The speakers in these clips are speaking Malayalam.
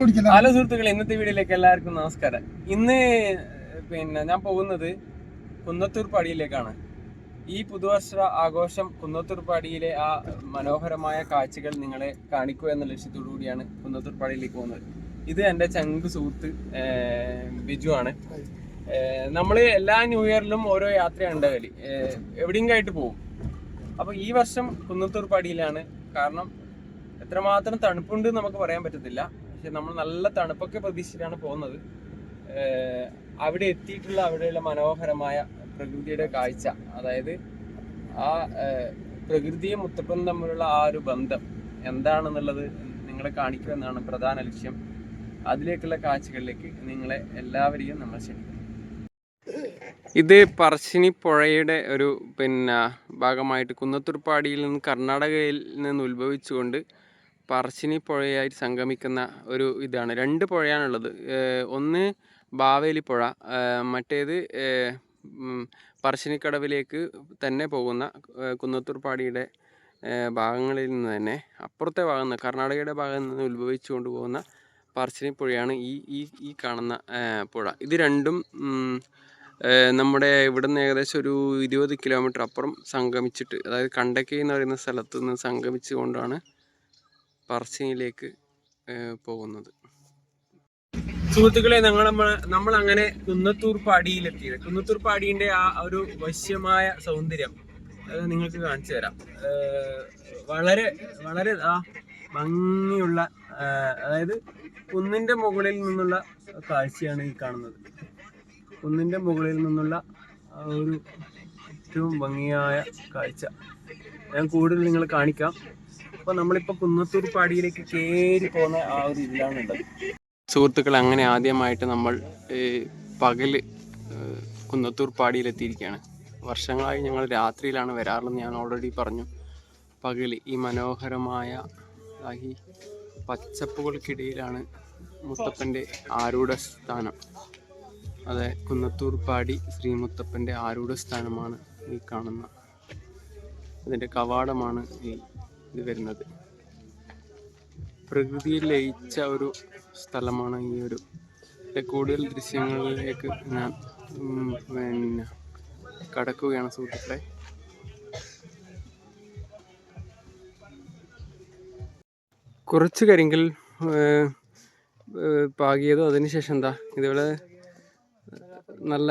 ഹലോ സുഹൃത്തുക്കളെ ഇന്നത്തെ വീഡിയോയിലേക്ക് എല്ലാവർക്കും നമസ്കാരം. ഇന്ന് പിന്നെ ഞാൻ പോകുന്നത് കുന്നത്തൂർ പാടിയിലേക്കാണ്. ഈ പുതുവർഷ ആഘോഷം കുന്നത്തൂർ പാടിയിലെ ആ മനോഹരമായ കാഴ്ചകൾ നിങ്ങളെ കാണിക്കുക എന്ന ലക്ഷ്യത്തോടു കൂടിയാണ് കുന്നത്തൂർ പാടിയിലേക്ക് പോകുന്നത്. ഇത് എന്റെ ചങ്ക് സുഹൃത്ത് ബിജു ആണ്. നമ്മൾ എല്ലാ ന്യൂ ഇയറിലും ഓരോ യാത്രയാണ് ഉണ്ടാകൽ എവിടെയെങ്കിലും പോകും അപ്പോൾ ഈ വർഷം കുന്നത്തൂർ പാടിയിലാണ്. കാരണം എത്രമാത്രം തണുപ്പുണ്ട് നമുക്ക് പറയാൻ പറ്റത്തില്ല. പക്ഷെ നമ്മൾ നല്ല തണുപ്പൊക്കെ പ്രതീക്ഷിച്ചിട്ടാണ് പോകുന്നത്. അവിടെ എത്തിയിട്ടുള്ള അവിടെയുള്ള മനോഹരമായ പ്രകൃതിയുടെ കാഴ്ച അതായത് ആ പ്രകൃതിയും മുത്തപ്പനും തമ്മിലുള്ള ആ ഒരു ബന്ധം എന്താണെന്നുള്ളത് നിങ്ങളെ കാണിക്കുക എന്നാണ് പ്രധാന ലക്ഷ്യം. അതിലേക്കുള്ള കാഴ്ചകളിലേക്ക് നിങ്ങളെ എല്ലാവരെയും നമ്മൾ ക്ഷണിക്കുന്നു. ഇത് പറശ്ശിനി പുഴയുടെ ഒരു പിന്നെ ഭാഗമായിട്ട് കുന്നത്തുർപ്പാടിയിൽ നിന്ന് കർണാടകയിൽ നിന്ന് ഉത്ഭവിച്ചുകൊണ്ട് പറശ്ശിനി പുഴയായിട്ട് സംഗമിക്കുന്ന ഒരു ഇതാണ്. രണ്ട് പുഴയാണുള്ളത്. ഒന്ന് ബാവേലി പുഴ. മറ്റേത് പറശ്ശിനിക്കടവിലേക്ക് തന്നെ പോകുന്ന കുന്നത്തൂർപ്പാടിയുടെ ഭാഗങ്ങളിൽ നിന്ന് തന്നെ അപ്പുറത്തെ ഭാഗം നിന്ന് കർണാടകയുടെ ഭാഗത്ത് നിന്ന് ഉത്ഭവിച്ചു കൊണ്ടുപോകുന്ന പറശ്ശിനി പുഴയാണ് ഈ ഈ ഈ കാണുന്ന പുഴ. ഇത് രണ്ടും നമ്മുടെ ഇവിടെ നിന്ന് ഏകദേശം ഒരു ഇരുപത് കിലോമീറ്റർ അപ്പുറം സംഗമിച്ചിട്ട് അതായത് കണ്ടക്കൈ എന്ന് പറയുന്ന സ്ഥലത്ത് നിന്ന് സംഗമിച്ചുകൊണ്ടാണ് ഏഹ് പോകുന്നത്. സുഹൃത്തുക്കളെ ഞങ്ങൾ നമ്മൾ അങ്ങനെ കുന്നത്തൂർ പാടിയിലെത്തിയത്. കുന്നത്തൂർ പാടിയുടെ ആ ഒരു വശ്യമായ സൗന്ദര്യം അത് നിങ്ങൾക്ക് കാണിച്ചു തരാം. വളരെ വളരെ ആ ഭംഗിയുള്ള അതായത് കുന്നിന്റെ മുകളിൽ നിന്നുള്ള കാഴ്ചയാണ് ഈ കാണുന്നത്. കുന്നിന്റെ മുകളിൽ നിന്നുള്ള ഒരു ഏറ്റവും ഭംഗിയായ കാഴ്ച. ഞാൻ കൂടുതൽ നിങ്ങൾ കാണിക്കാം. അപ്പോൾ നമ്മളിപ്പോ കുന്നത്തൂർ പാടിയിലേക്ക് കയറി പോകുന്ന ആ ഒരു ഇതിലാണുള്ളത് സുഹൃത്തുക്കൾ അങ്ങനെ ആദ്യമായിട്ട് നമ്മൾ പകൽ കുന്നത്തൂർ പാടിയിലെത്തിയിരിക്കുകയാണ്. വർഷങ്ങളായി ഞങ്ങൾ രാത്രിയിലാണ് വരാറുള്ളത് ഞാൻ ഓൾറെഡി പറഞ്ഞു. പകൽ ഈ മനോഹരമായ ഈ പച്ചപ്പുകൾക്കിടയിലാണ് മുത്തപ്പന്റെ ആരൂഢ സ്ഥാനം. അതെ കുന്നത്തൂർ പാടി ശ്രീ മുത്തപ്പന്റെ ആരൂഢ സ്ഥാനമാണ് ഈ കാണുന്ന. അതിന്റെ കവാടമാണ് ഈ ഇത് വരുന്നത്. പ്രകൃതിയിൽ ലയിച്ച ഒരു സ്ഥലമാണ് ഈ ഒരു കൂടുതൽ ദൃശ്യങ്ങളിലേക്ക് ഞാൻ പിന്നെ കടക്കുകയാണ് സുഹൃത്തുക്കളെ. കുറച്ച് കരിങ്കൽ പാകിയതും. അതിനുശേഷം എന്താ? ഇതുപോലെ നല്ല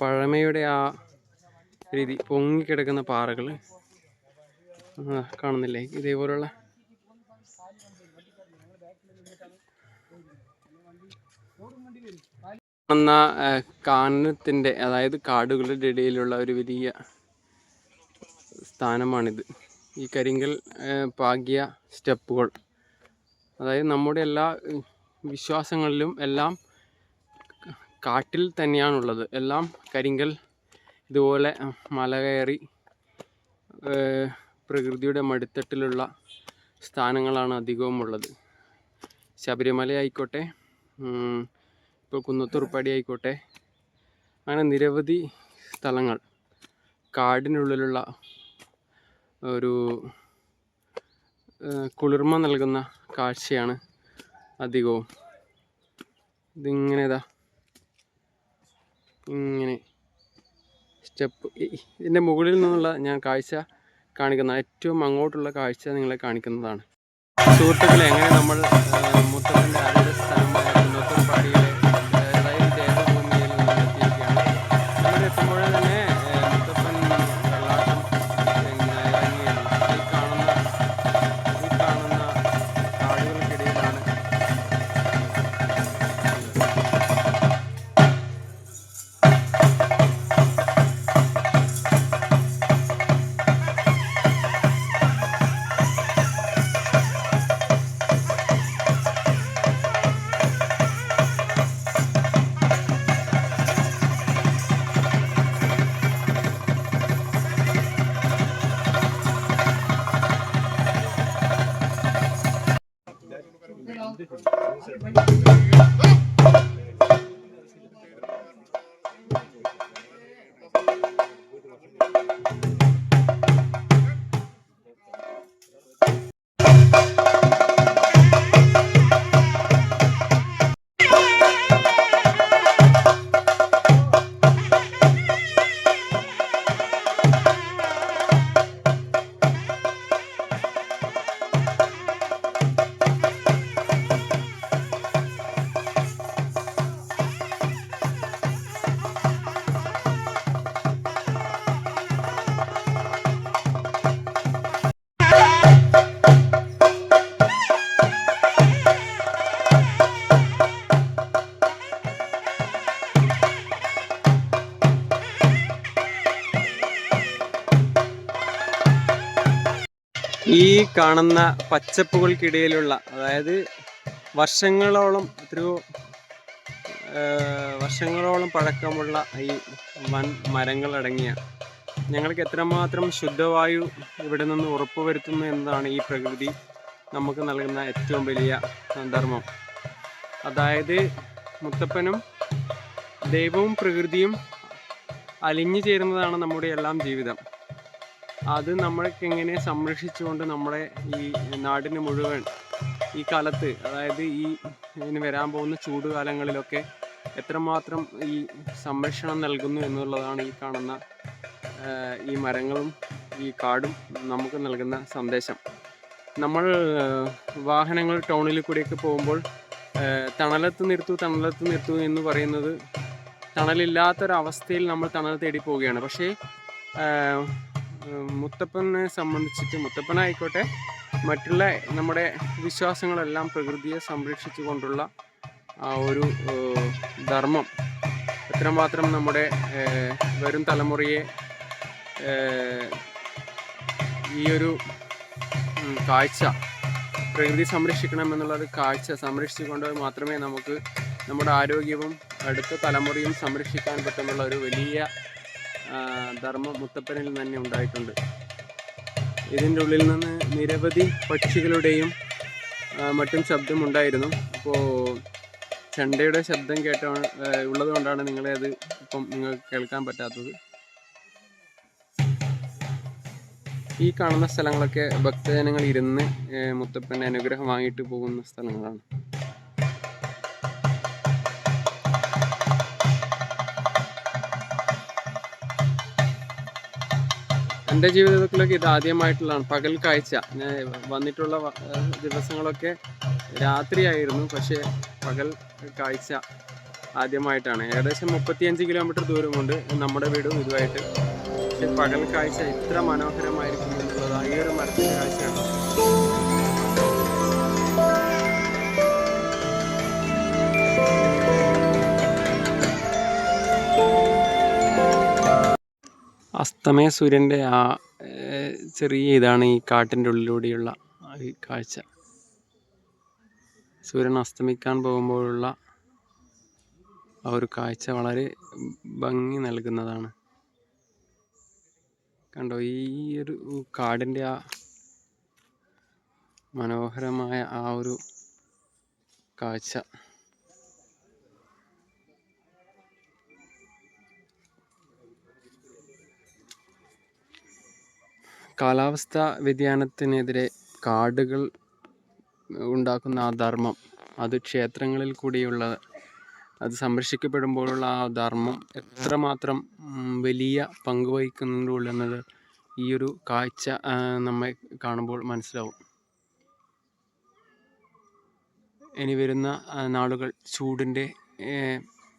പഴമയുടെ ആ രീതി പൊങ്ങിക്കിടക്കുന്ന പാറകൾ കാണുന്നില്ലേ? ഇതേപോലുള്ള കാണുന്ന കാനനത്തിന്റെ അതായത് കാടുകളുടെ ഇടയിലുള്ള ഒരു വലിയ സ്ഥാനമാണിത്. ഈ കരിങ്കൽ പാകിയ സ്റ്റെപ്പുകൾ. അതായത് നമ്മുടെ എല്ലാ വിശ്വാസങ്ങളിലും എല്ലാം കാട്ടിൽ തന്നെയാണുള്ളത്. എല്ലാം കരിങ്കൽ ഇതുപോലെ മല കയറി പ്രകൃതിയുടെ മടിത്തട്ടിലുള്ള സ്ഥാനങ്ങളാണ് അധികവും ഉള്ളത് ശബരിമല ആയിക്കോട്ടെ ഇപ്പോൾ കുന്നത്തുറുപ്പാടി ആയിക്കോട്ടെ അങ്ങനെ നിരവധി സ്ഥലങ്ങൾ കാടിനുള്ളിലുള്ള ഒരു കുളിർമ നൽകുന്ന കാഴ്ചയാണ് അധികവും. ഇതിങ്ങനെ ഇതാ ഇങ്ങനെ സ്റ്റെപ്പ് ഇതിന്റെ മുകളിൽ നിന്നുള്ള ഞാൻ കാഴ്ച കാണിക്കുന്ന ഏറ്റവും അങ്ങോട്ടുള്ള കാഴ്ച നിങ്ങളെ കാണിക്കുന്നതാണ്. സുഹൃത്തുക്കളെ എങ്ങനെ നമ്മൾ മുത്തപ്പന്റെ അതിന്റെ സ്ഥലമായ കാണുന്ന പച്ചപ്പുകൾക്കിടയിലുള്ള അതായത് വർഷങ്ങളോളം എത്രയോ വർഷങ്ങളോളം പഴക്കമുള്ള ഈ വൻ മരങ്ങളടങ്ങിയ ഞങ്ങൾക്ക് എത്രമാത്രം ശുദ്ധവായു ഇവിടെ നിന്ന് ഉറപ്പുവരുത്തുന്നു എന്നതാണ് ഈ പ്രകൃതി നമുക്ക് നൽകുന്ന ഏറ്റവും വലിയ ധർമ്മം. അതായത് മുത്തപ്പനും ദൈവവും പ്രകൃതിയും അലിഞ്ഞു ചേരുന്നതാണ് നമ്മുടെ എല്ലാം ജീവിതം. അത് നമ്മൾക്ക് എങ്ങനെ സംരക്ഷിച്ചുകൊണ്ട് നമ്മുടെ ഈ നാടിന് മുഴുവൻ ഈ കാലത്ത് അതായത് ഈ ഇനി വരാൻ പോകുന്ന ചൂടുകാലങ്ങളിലൊക്കെ എത്രമാത്രം ഈ സംരക്ഷണം നൽകുന്നു എന്നുള്ളതാണ് ഈ കാണുന്ന ഈ മരങ്ങളും ഈ കാടും നമുക്ക് നൽകുന്ന സന്ദേശം. നമ്മൾ വാഹനങ്ങൾ ടൗണിൽ കൂടിയൊക്കെ പോകുമ്പോൾ തണലത്ത് നിർത്തു തണലത്ത് നിർത്തു എന്ന് പറയുന്നത് തണലില്ലാത്തൊരവസ്ഥയിൽ നമ്മൾ തണൽ തേടി പോവുകയാണ്. പക്ഷേ മുത്തപ്പനെ സംബന്ധിച്ചിട്ട് മുത്തപ്പനായിക്കോട്ടെ മറ്റുള്ള നമ്മുടെ വിശ്വാസങ്ങളെല്ലാം പ്രകൃതിയെ സംരക്ഷിച്ചു കൊണ്ടുള്ള ആ ഒരു ധർമ്മം. എത്രമാത്രം നമ്മുടെ വരും തലമുറയെ ഈ ഒരു കാഴ്ച പ്രകൃതി സംരക്ഷിക്കണം എന്നുള്ളത് കാഴ്ച സംരക്ഷിച്ചുകൊണ്ട് മാത്രമേ നമുക്ക് നമ്മുടെ ആരോഗ്യവും അടുത്ത തലമുറയും സംരക്ഷിക്കാൻ പറ്റുന്നുള്ള ഒരു വലിയ ധർമ്മം മുത്തപ്പനിൽ തന്നെ ഉണ്ടായിട്ടുണ്ട്. ഇതിന്റെ ഉള്ളിൽ നിന്ന് നിരവധി പക്ഷികളുടെയും മറ്റും ശബ്ദമുണ്ടായിരുന്നു അപ്പോൾ ചണ്ടയുടെ ശബ്ദം കേട്ട ഉള്ളതുകൊണ്ടാണ് നിങ്ങളെ അത് ഇപ്പം നിങ്ങൾക്ക് കേൾക്കാൻ പറ്റാത്തത്. ഈ കാണുന്ന സ്ഥലങ്ങളൊക്കെ ഭക്തജനങ്ങൾ ഇരുന്ന് മുത്തപ്പന്റെ അനുഗ്രഹം വാങ്ങിയിട്ട് പോകുന്ന സ്ഥലങ്ങളാണ്. എന്റെ ജീവിതത്തിലൊക്കെ ഇത് ആദ്യമായിട്ടുള്ളതാണ്. പകൽ കാഴ്ച. ഞാൻ വന്നിട്ടുള്ള ദിവസങ്ങളൊക്കെ രാത്രിയായിരുന്നു. പക്ഷേ പകൽ കാഴ്ച ആദ്യമായിട്ടാണ്. ഏകദേശം മുപ്പത്തിയഞ്ച് കിലോമീറ്റർ ദൂരമുണ്ട്. നമ്മുടെ വീടും ഇതുമായിട്ട്. പക്ഷെ പകൽ കാഴ്ച ഇത്ര മനോഹരമായിരിക്കും എന്നുള്ളത് ഈ ഒരു മരത്തിന്റെ കാഴ്ചയാണ്. അസ്തമയ സൂര്യന്റെ ആ ചെറിയ ഇതാണ് ഈ കാട്ടിന്റെ ഉള്ളിലൂടെയുള്ള ഈ കാഴ്ച. സൂര്യൻ അസ്തമിക്കാൻ പോകുമ്പോഴുള്ള ആ ഒരു കാഴ്ച വളരെ ഭംഗി നൽകുന്നതാണ്. കണ്ടോ ഈ ഒരു കാടിന്റെ ആ മനോഹരമായ ആ ഒരു കാഴ്ച. കാലാവസ്ഥ വ്യതിയാനത്തിനെതിരെ കാടുകൾ ഉണ്ടാക്കുന്ന ആ ധർമ്മം അത് ക്ഷേത്രങ്ങളിൽ കൂടിയുള്ള അത് സംരക്ഷിക്കപ്പെടുമ്പോഴുള്ള ആ ധർമ്മം എത്രമാത്രം വലിയ പങ്ക് വഹിക്കുന്നുണ്ടെന്നത് ഈ ഒരു കാഴ്ച നമ്മെ കാണുമ്പോൾ മനസ്സിലാവും. ഇനി വരുന്ന നാളുകൾ ചൂടിന്റെ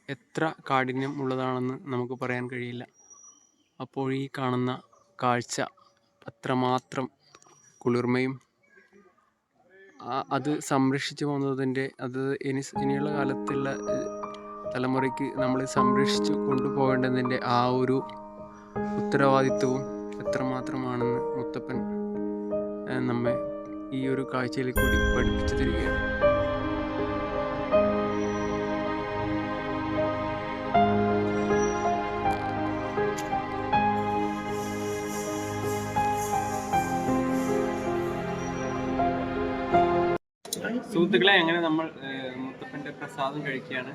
എത്ര കാഠിന്യം ഉള്ളതാണെന്ന് നമുക്ക് പറയാൻ കഴിയില്ല. അപ്പോൾ ഈ കാണുന്ന കാഴ്ച അത്രമാത്രം കുളിർമയും അത് സംരക്ഷിച്ചു പോകുന്നതിന്റെ അത് ഇനി ഇനിയുള്ള കാലത്തുള്ള തലമുറയ്ക്ക് നമ്മൾ സംരക്ഷിച്ചു കൊണ്ടുപോകേണ്ടതിന്റെ ആ ഒരു ഉത്തരവാദിത്വവും എത്രമാത്രമാണെന്ന് മുത്തപ്പൻ നമ്മെ ഈ ഒരു കാഴ്ചയിൽ കൂടി പഠിപ്പിച്ചു തരികയാണ്. സുഹൃത്തുക്കളെ അങ്ങനെ നമ്മൾ മുത്തപ്പന്റെ പ്രസാദം കഴിക്കുകയാണ്?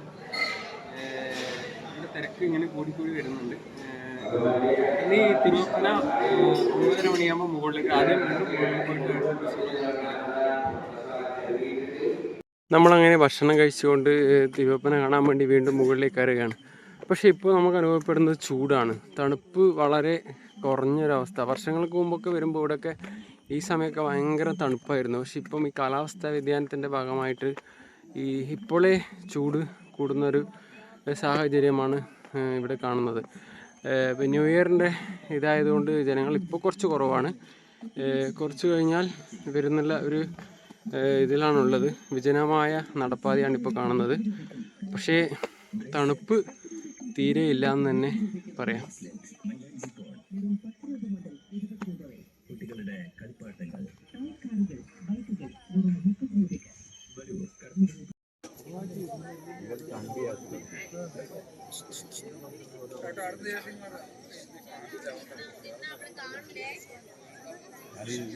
ഇവിടെ തിരക്ക് ഇങ്ങനെ കൂടിക്കൂടി വരുന്നുണ്ട്. ഇനി തിരുവപ്പന ഒമ്പതര മണിയാകുമ്പോൾ മുകളിലേക്ക് ആദ്യം നമ്മളങ്ങനെ ഭക്ഷണം കഴിച്ചുകൊണ്ട് തിരുവപ്പന കാണാൻ വേണ്ടി വീണ്ടും മുകളിലേക്ക് കയറുകയാണ് പക്ഷേ ഇപ്പോൾ നമുക്ക് അനുഭവപ്പെടുന്നത് ചൂടാണ്. തണുപ്പ് വളരെ കുറഞ്ഞൊരവസ്ഥ. വർഷങ്ങൾക്ക് മുമ്പൊക്കെ വരുമ്പോൾ ഇവിടെയൊക്കെ ഈ സമയമൊക്കെ ഭയങ്കര തണുപ്പായിരുന്നു. പക്ഷെ ഇപ്പം ഈ കാലാവസ്ഥാ വ്യതിയാനത്തിന്റെ ഭാഗമായിട്ട് ഈ ഇപ്പോഴേ ചൂട് കൂടുന്നൊരു സാഹചര്യമാണ് ഇവിടെ കാണുന്നത്. ന്യൂ ഇയറിന്റെ ഇതായതുകൊണ്ട് ജനങ്ങൾ ഇപ്പോൾ കുറച്ച് കുറവാണ്. കുറച്ച് കഴിഞ്ഞാൽ വരുന്നുള്ള ഒരു ഇതിലാണുള്ളത്. വിജനമായ നടപ്പാതയാണ് ഇപ്പോൾ കാണുന്നത്. പക്ഷേ തണുപ്പ് തീരെ ഇല്ല എന്ന് തന്നെ പറയാം.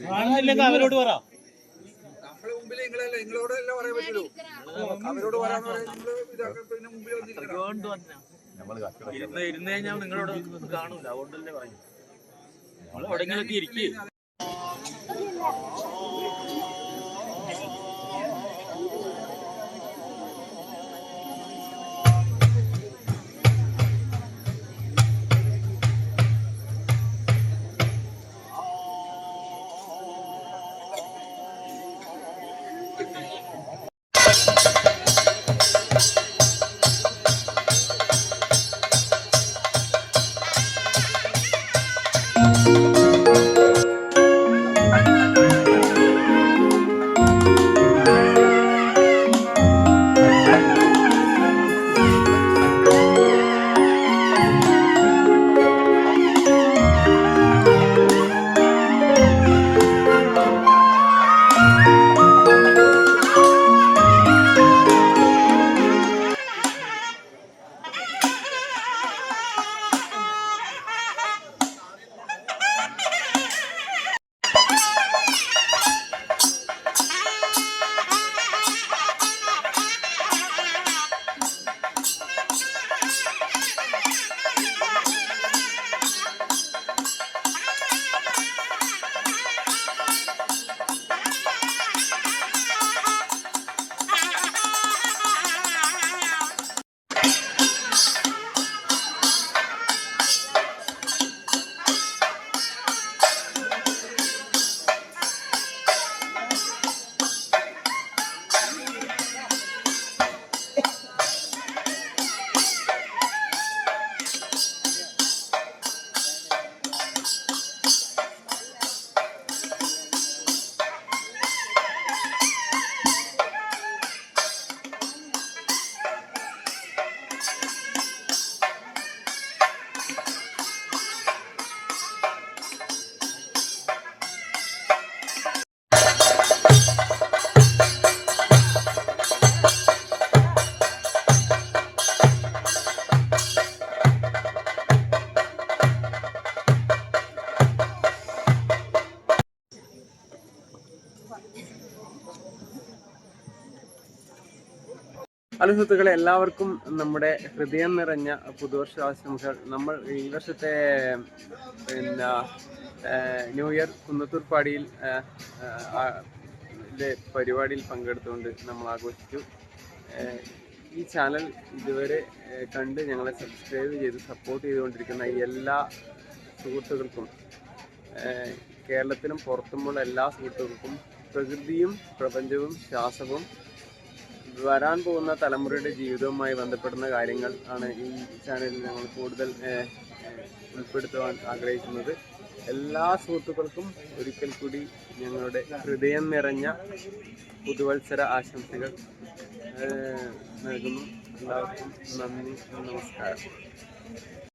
കാണുന്നില്ലെങ്കിൽ അവരോട് പറ. നമ്മളെ മുമ്പിൽ നിങ്ങളല്ല നിങ്ങളോടല്ല പറയാൻ പറ്റുള്ളൂ. അവരോട് പറയാന്ന് പറയാൻ നിങ്ങൾ ഇതാക്കാൻ പിന്നെ മുമ്പിൽ വന്നിരിക്കണം. ഇരുന്ന് ഇരുന്ന് കഴിഞ്ഞാൽ നിങ്ങളോട് കാണൂല. അതുകൊണ്ടല്ലേ പറയും നമ്മൾ എവിടെങ്കിലൊക്കെ ഇരിക്കും. ഹലോ സുഹൃത്തുക്കളെ എല്ലാവർക്കും നമ്മുടെ ഹൃദയം നിറഞ്ഞ പുതുവർഷ ആശംസകൾ നമ്മൾ ഈ വർഷത്തെ പിന്നെ ന്യൂ ഇയർ കുന്നത്തൂർ പാടിയിൽ ഏഹ്, ഏഹ്, ആ, ലെ പരിപാടിയിൽ പങ്കെടുത്തുകൊണ്ട് നമ്മൾ ആഘോഷിച്ചു. ഈ ചാനൽ ഇതുവരെ കണ്ട് ഞങ്ങളെ സബ്സ്ക്രൈബ് ചെയ്ത് സപ്പോർട്ട് ചെയ്തുകൊണ്ടിരിക്കുന്ന എല്ലാ സുഹൃത്തുക്കൾക്കും കേരളത്തിലും പുറത്തുമുള്ള എല്ലാ സുഹൃത്തുക്കൾക്കും പ്രകൃതിയും പ്രപഞ്ചവും ശ്വാസവും വരാൻ പോകുന്ന തലമുറയുടെ ജീവിതവുമായി ബന്ധപ്പെടുന്ന കാര്യങ്ങൾ ആണ് ഈ ചാനലിൽ ഞങ്ങൾ കൂടുതൽ ഉൾപ്പെടുത്തുവാൻ ആഗ്രഹിക്കുന്നത്. എല്ലാ സുഹൃത്തുക്കൾക്കും ഒരിക്കൽ കൂടി ഞങ്ങളുടെ ഹൃദയം നിറഞ്ഞ പുതുവത്സര ആശംസകൾ നൽകുന്നു. എല്ലാവർക്കും നന്ദി നമസ്കാരം.